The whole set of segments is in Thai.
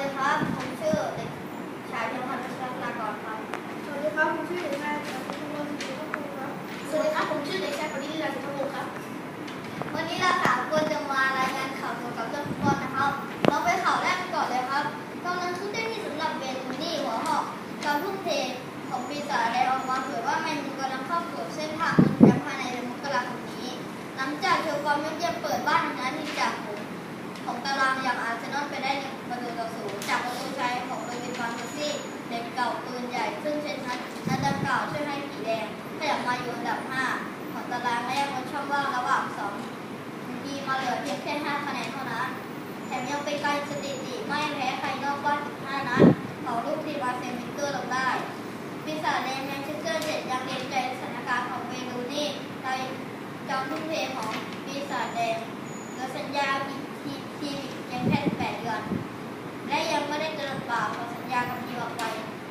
ดีครับ ผมชื่อเด็กชายพิมพันธ์วัชรพลากรครับ สวัสดีครับ ผมชื่อเด็กชายจากชุมชนสีชมพูครับ สวัสดีครับ ผมชื่อเด็กชายปริลีลาสุทธวงศ์ครับ วันนี้เราสามคนจะมารายงานข่าวเกี่ยวกับเรื่องฟุตบอลนะครับ เราไปข่าวแรกกันก่อนเลยครับตอนนั้นคือได้ที่สำหรับเบนนี่หัวหอกการทุ่มเทของปีศาจแดงออกมาเผยว่าแมนยูกำลังเข้าสู่เส้นทางลุ้นแชมป์ภายในเดือนมกราคมนี้ หลังจากเชลซีไม่ได้เปิดบ้านชนะทีมจากฝูง ของตารางอย่างอาร์เซนอลไปได้หนึ่งประตูต่อศูนย์จากประตูชัยของโดวิดฟานเฟอร์ซี่เด็กเก่าปืนใหญ่ ซึ่งเชนนัดนัดดังกล่าวช่วยให้สีแดงขยับมาอยู่อันดับ 5 ของตารางและยังลดช่องว่างระหว่าง2ทีมมาเหลือเพียงแค่ 5 คะแนนเท่านั้น แถมยังเป็นการสถิติไม่แพ้ใครนอกบ้านถึง5นัดของลูกทีมอาร์เซนวิกเกอร์ลงได้ปีศาจแดงแมนเชสเตอร์เจ็ดยังเรียนใจสถานการณ์ของเวนูนี่ในจอมทุ่มเทของปีศาจแดงและสัญญาทีทีที แค่8เดือน และยังไม่ได้กระโดดเปล่าขอสัญญากับทีมออกไป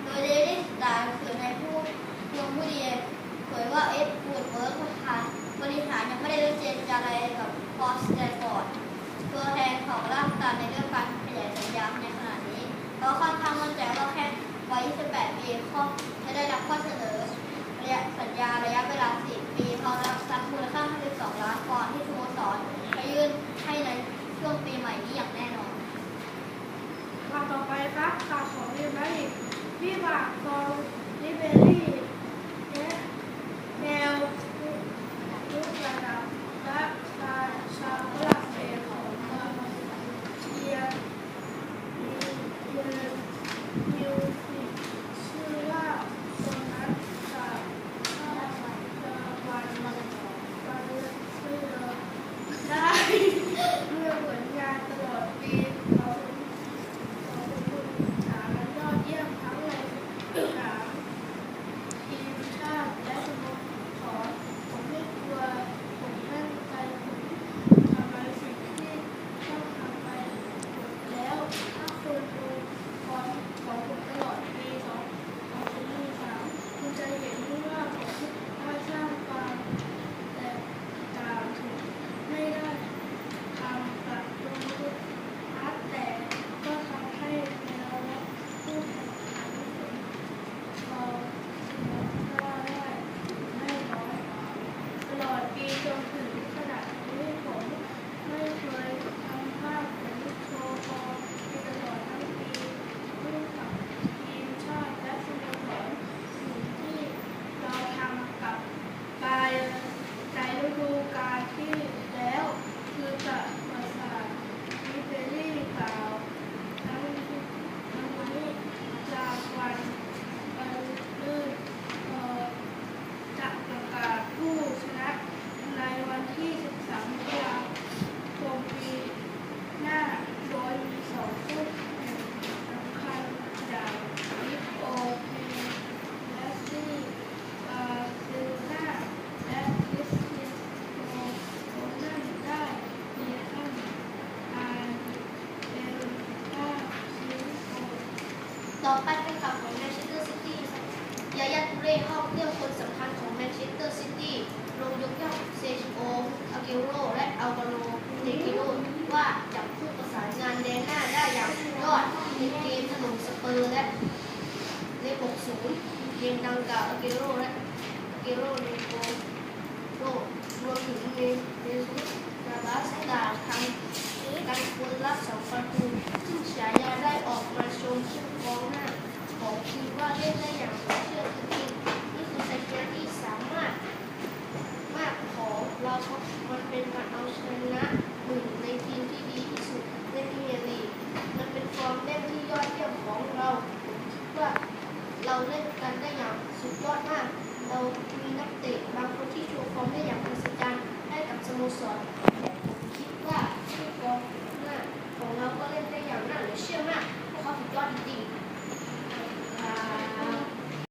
โดยเดลิสตาร์คือในผู้ลงผู้ดีเผยว่าเอฟฟูดเวิร์กประธานบริหารยังไม่ได้เจรจาอะไรกับพอสแตนฟอร์ดตัวแทนของร่างกายในเรื่องการขยายสัญญาในขณะนี้เพราะค่อนข้างมั่นใจว่าแค่วัย28ปีข้อจะได้รับข้อเสนอระยะสัญญาระยะเวลา4ปีพร้อมรับทรัพย์มูลค่า52ล้านปอนด์ที่สโมสรจะยื่นให้ในช่วงปีใหม่นี้อย่างแน่นอน ข่าวต่อไปครับข่าวของเรียนไอีกวิบากกองลิเบอรี่และแนวยุคระดับและชาชาวฝรั่งเศสของเมืองเชียร์นิว นิวชื่อว่าโซนัสจากข้าววันเจอวันวันวันเชื่อได้ เมื่อผลงานตลอดปีเขาเขาเป็นผู้สาและยอดเยี่ยมทั้งในสนามทีมชาติและสโมสรผมไม่กลัวผมมั่นใจผมทำในสิ่งที่ต้องทำไปหมดแล้ว ถ้าคุณดูบอลของผมตลอดปีสองพันยี่สามคุณจะเห็นว่าผมได้สร้างความแตกต่างถึงไม่ได้ ทำประตูทุกนัดแต่ก็ทำให้แนวและผู้แข่งขันผมเราเสมอก็ได้ไม่น้อยตลอดปีจนถึงขนาดนี้ผมไม่เคยทำภาพผมโชว์ฟอร์มไปตลอดทั้งปีร่วมกับทีมชาติและสโมสรสิ่งที่เราทำกับกายในฤดูกาลที่แล้ว คือจะประสานมิเบอรี่กล่าวทั้งทั้งนี้จากวันวันลื่นเอ่อจะประกาศผู้ชนะในวันที่ 13มกราคมปีหน้าโดยมีสองคู่แข่งสำคัญอย่างลิโอเทและซี่บาร์เซโลนาและคริสเตียโนโรนัลโดได้มีขั้นอาเอลตาซิโอ ต่อไปเป็นข่าวของแมนเชสเตอร์ซิตี้ยายาตูเร่ห้องเรื่องคนสำคัญของแมนเชสเตอร์ซิตี้ลงยกย่องเซชโออากิโร และอัลวาโรเดกิโรว่าจับคู่ประสานงานแดนหน้าได้อย่างสุดยอดในเกมถล่มสเปอร์และเลหกศูนย์เกมดังกล่าวอากิโรและอากิโรในโกโรรวมถึงเมเมซุสนาบาสตาทำการคนรับสองประตูซึ่งฉายาได้ออกมาชมชื่อกองหน้า ของทีมว่าเล่นได้อย่างสมเชื่อจริงๆนี่คือชัยชนะที่สามารถมากของเราเพราะมันเป็นการเอาชนะหนึ่งในทีมที่ดีที่สุดในพรีเมียร์ลีกมันเป็นฟอร์มเล่นที่ยอดเยี่ยมของเราผมคิดว่า เราเล่นกันได้อย่างสุดยอดมาก เรามีนักเตะบางคนที่โชว์ฟอร์มได้อย่างมหัศจรรย์ให้กับสโมสร